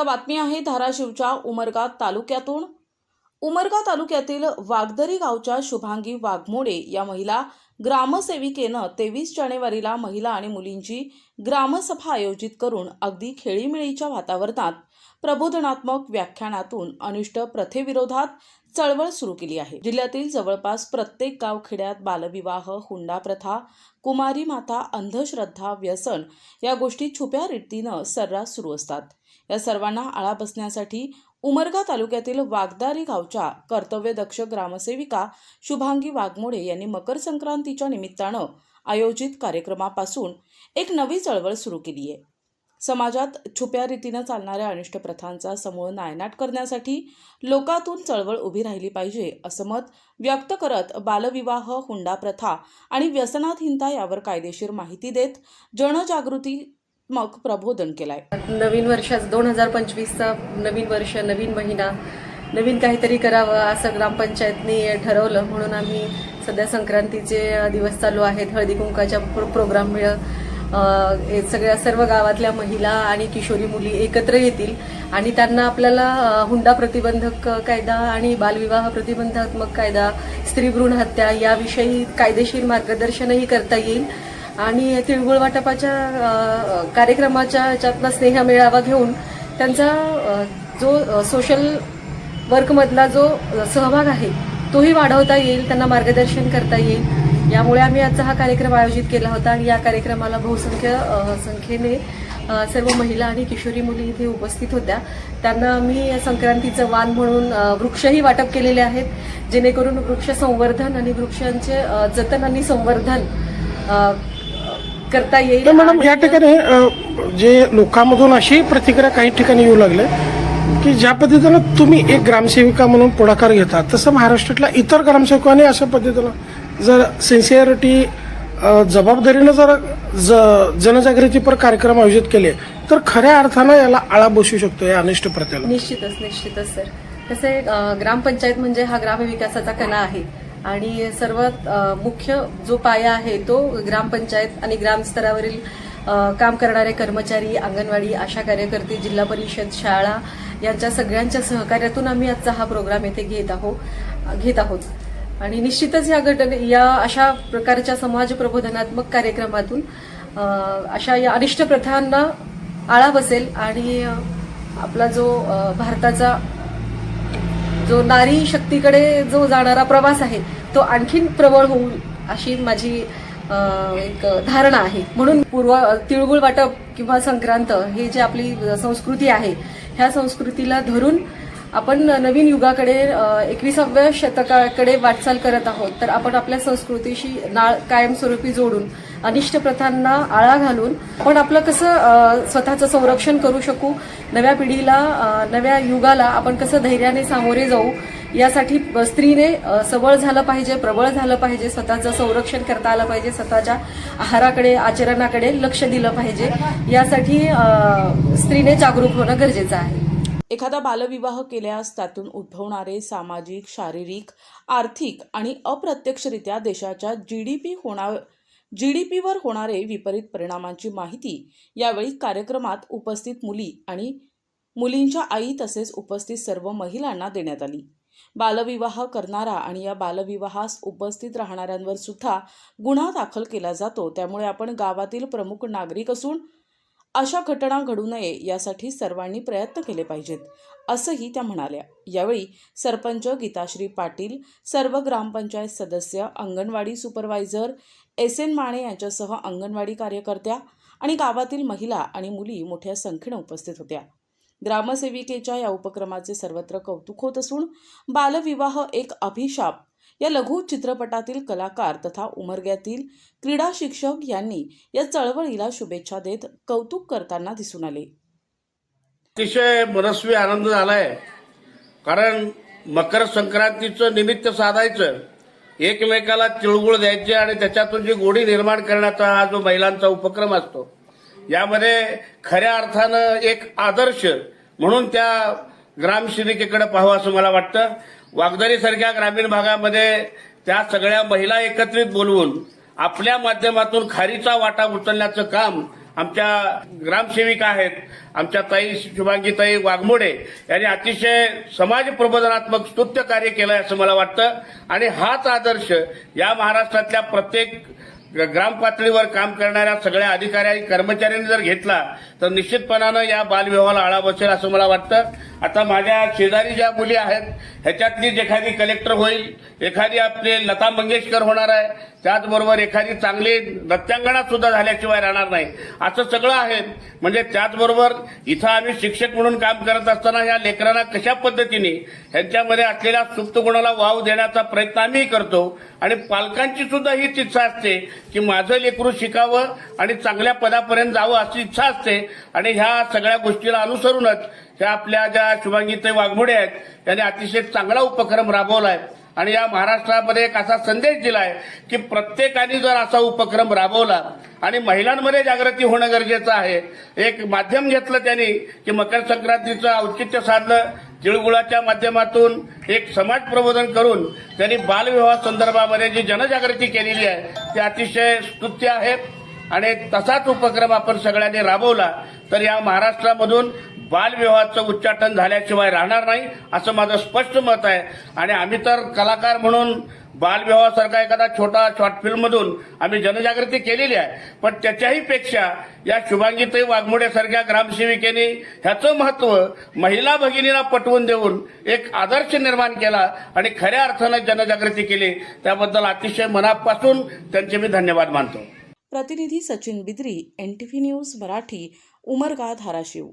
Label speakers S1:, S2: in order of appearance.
S1: आता बातमी आहे धाराशिवच्या उमरगा तालुक्यातून. उमरगा तालुक्यातील वागदरी गावच्या शुभांगी वाघमोडे या महिला ग्रामसेविकेनं तेवीस जानेवारीला महिला आणि मुलींची ग्रामसभा आयोजित करून अगदी खेळीमेळीच्या वातावरणात प्रबोधनात्मक व्याख्यानातून अनिष्ट प्रथेविरोधात चळवळ सुरू केली आहे. जिल्ह्यातील जवळपास प्रत्येक गावखेड्यात बालविवाह हुंडा प्रथा कुमारी माता अंधश्रद्धा व्यसन या गोष्टी छुप्या रीतीनं सर्रास सुरू असतात. या सर्वांना आळा बसण्यासाठी उमरगा तालुक्यातील वागदारी गावच्या कर्तव्यदक्ष ग्रामसेविका शुभांगी वाघमोडे यांनी मकर संक्रांतीच्या निमित्तानं आयोजित कार्यक्रमापासून एक नवी चळवळ सुरू केली आहे. समाजात छुप्या रीतीनं चालणाऱ्या अनिष्ट प्रथांचा समूळ नायनाट करण्यासाठी लोकातून चळवळ उभी राहिली पाहिजे असं मत व्यक्त करत बालविवाह हुंडा प्रथा आणि व्यसनाधीनता यावर कायदेशीर माहिती देत जनजागृती मग प्रबोधन केलाय.
S2: नवीन वर्षात दोन हजार पंचवीसचा नवीन वर्ष नवीन महिना नवीन काहीतरी करावं असं ग्रामपंचायतनी ठरवलं. म्हणून आम्ही सध्या संक्रांतीचे दिवस चालू आहेत. हळदी कुंकाच्या प्रो प्रोग्राममुळं सगळ्या सर्व गावातल्या महिला आणि किशोरी मुली एकत्र येतील. आणि त्यांना आपल्याला हुंडा प्रतिबंधक कायदा आणि बालविवाह प्रतिबंधात्मक कायदा स्त्री भ्रूण हत्या याविषयी कायदेशीर मार्गदर्शनही करता येईल. आणि तिळगुळ वाटपाच्या कार्यक्रमाच्या याच्यातनं स्नेह मेळावा घेऊन त्यांचा जो सोशल वर्कमधला जो सहभाग आहे तोही वाढवता येईल त्यांना मार्गदर्शन करता येईल. यामुळे आम्ही आजचा हा कार्यक्रम आयोजित केला होता आणि या कार्यक्रमाला बहुसंख्य संख्येने सर्व महिला आणि किशोरी मुली इथे उपस्थित होत्या. त्यांना आम्ही संक्रांतीचं वाण म्हणून वृक्षही वाटप केलेले आहेत जेणेकरून वृक्ष संवर्धन आणि वृक्षांचे जतन आणि संवर्धन करता येईल
S3: तर मॅडम या ठिकाणी अ, जे लोकांमधून अशी प्रतिक्रिया काही ठिकाणी येऊ लागले की ज्या पद्धतीनं तुम्ही एक ग्रामसेविका म्हणून पुढाकार घेता तसं महाराष्ट्रातल्या इतर ग्रामसेवकांनी अशा पद्धतीनं जर सिन्सिअरिटी जबाबदारीनं जर ज- जनजागृतीपर कार्यक्रम आयोजित केले तर खऱ्या अर्थानं याला आळा बसू शकतो या अनिष्ट प्रथेला
S2: निश्चितच निश्चितच सर. कसं आहे अं, ग्रामपंचायत म्हणजे हा ग्रामविकासाचा कणा आहे. आणि सर्वात मुख्य जो पाया आहे तो ग्रामपंचायत आणि ग्रामस्तरावरील काम करणारे कर्मचारी अंगणवाडी आशा कार्यकर्ते जिल्हा परिषद शाळा यांच्या सगळ्यांच्या सहकार्यातून आम्ही आजचा हा प्रोग्राम येथे घेत आहोत घेत आहोत. आणि निश्चितच या घटने या अशा प्रकारच्या समाज प्रबोधनात्मक कार्यक्रमातून अशा या अनिष्ट प्रथांना आळा बसेल आणि आपला जो भारताचा जो नारी शक्तीकडे जो जाणारा प्रवास आहे तो आणखीन प्रबळ होऊन अशी माझी एक धारणा आहे. म्हणून पूर्व तिळगुळ वाटप किंवा संक्रांत ही जी आपली संस्कृती आहे ह्या संस्कृतीला धरून आपण नवीन युगाकडे एकविसाव्या शतकाकडे वाटचाल करत आहोत. तर आपण आपल्या संस्कृतीशी नाळ कायमस्वरूपी जोडून अनिष्ट प्रथांना आळा घालून आपण आपलं कसं स्वतःचं संरक्षण करू शकू? नव्या पिढीला नव्या युगाला आपण कसं धैर्याने सामोरे जाऊ? यासाठी स्त्रीने सबळ झालं पाहिजे प्रबळ झालं पाहिजे स्वतःचं संरक्षण करता आलं पाहिजे स्वतःच्या आहाराकडे आचरणाकडे लक्ष दिलं पाहिजे. यासाठी स्त्रीने जागरूक होणं गरजेचं आहे.
S1: एखादा बालविवाह केल्यास त्यातून उद्भवणारे सामाजिक शारीरिक आर्थिक आणि अप्रत्यक्षरित्या देशाच्या जी डी पी होणार जी डी पीवर होणारे विपरीत परिणामांची माहिती यावेळी कार्यक्रमात उपस्थित मुली आणि मुलींच्या आई तसेच उपस्थित सर्व महिलांना देण्यात आली. बालविवाह करणारा आणि या बालविवाहास उपस्थित राहणाऱ्यांवर सुद्धा गुन्हा दाखल केला जातो. त्यामुळे आपण गावातील प्रमुख नागरिक असून अशा घटना घडू नये यासाठी सर्वांनी प्रयत्न केले पाहिजेत असंही त्या म्हणाल्या. यावेळी सरपंच गीताश्री पाटील सर्व ग्रामपंचायत सदस्य anganwadi supervisor S N Mane यांच्यासह अंगणवाडी कार्यकर्त्या आणि गावातील महिला आणि मुली मोठ्या संख्येने उपस्थित होत्या. ग्रामसेविकेच्या या उपक्रमाचे सर्वत्र कौतुक होत असून बालविवाह एक अभिशाप या लघु चित्रपटातील कलाकार तथा उमरग्यातील क्रीडा शिक्षक यांनी या चळवळीला शुभेच्छा देत कौतुक करताना दिसून आले.
S4: अतिशय मनस्वी आनंद झालाय. कारण मकर संक्रांतीचं निमित्त साधायचं. एकमेकाला तिळगुळ द्यायचे आणि त्याच्यातून जी गोडी निर्माण करण्याचा हा जो महिलांचा उपक्रम असतो यामध्ये खऱ्या अर्थानं एक आदर्श म्हणून त्या ग्रामसेविकेकडे पाहावं असं मला वाटतं. वागदरीसारख्या ग्रामीण भागामध्ये त्या सगळ्या महिला एकत्रित बोलवून आपल्या माध्यमातून खारीचा वाटा उचलण्याचं काम आमच्या ग्रामसेविका आहेत. आमच्या ताई शुभांगीताई वाघमोडे यांनी अतिशय समाज प्रबोधनात्मक स्तुत्य कार्य केलं असं मला वाटतं. आणि हाच आदर्श या महाराष्ट्रातल्या प्रत्येक ग्रामपातळीवर काम करणाऱ्या सगळ्या अधिकारी कर्मचाऱ्यांनी जर घेतला तर निश्चितपणानं या बालविवाहाला आळा बसेल असं मला वाटतं. आता माझ्या शेजारी ज्या मुली आहेत ह्याच्यातलीच एखादी कलेक्टर होईल एखादी आपले लता मंगेशकर होणार आहे त्याचबरोबर एखादी चांगली नृत्यांगणा सुद्धा झाल्याशिवाय राहणार नाही. असं सगळं आहे. म्हणजे त्याचबरोबर इथं आम्ही शिक्षक म्हणून काम करत असताना ह्या लेकरांना कशा पद्धतीने ह्यांच्यामध्ये असलेल्या सुप्त गुणाला वाव देण्याचा प्रयत्न आम्ही करतो आणि पालकांची सुद्धा हीच इच्छा असते की माझं लेकरू शिकावं आणि चांगल्या पदापर्यंत जावं अशी इच्छा असते. आणि ह्या सगळ्या गोष्टीला अनुसरूनच ह्या आपल्या ज्या शुभांगीताई वाघमोडे आहेत. त्यांनी अतिशय चांगला उपक्रम राबवला आहे आणि या महाराष्ट्रामध्ये एक असा संदेश दिलाय की प्रत्येकाने जर असा उपक्रम राबवला आणि महिलांमध्ये जागृती होणं गरजेचं आहे. एक माध्यम घेतलं त्यांनी की मकर संक्रांतीचं औचित्य साधलं. तिळगुळाच्या माध्यमातून एक समाज प्रबोधन करून त्यांनी बालविवाह संदर्भामध्ये जी जनजागृती केलेली आहे ती अतिशय स्तुत्य आहे. आणि तसाच उपक्रम आपण सगळ्यांनी राबवला. तर या महाराष्ट्रामधून बालविवाहाचं उच्चाटन झाल्याशिवाय राहणार नाही असं माझं स्पष्ट मत आहे. आणि आम्ही तर कलाकार म्हणून बालविवाहासारखा एखादा छोटा शॉर्ट फिल्ममधून आम्ही जनजागृती केलेली आहे. पण त्याच्याही पेक्षा या शुभांगीताई वाघमोड्यासारख्या ग्रामसेविकेने ह्याचं महत्त्व महिला भगिनीला पटवून देऊन एक आदर्श निर्माण केला आणि खऱ्या अर्थानं जनजागृती केली. त्याबद्दल अतिशय मनापासून त्यांचे मी धन्यवाद मानतो.
S1: प्रतिनिधी सचिन बिद्री एनटीव्ही न्यूज मराठी उमरगा धाराशिव.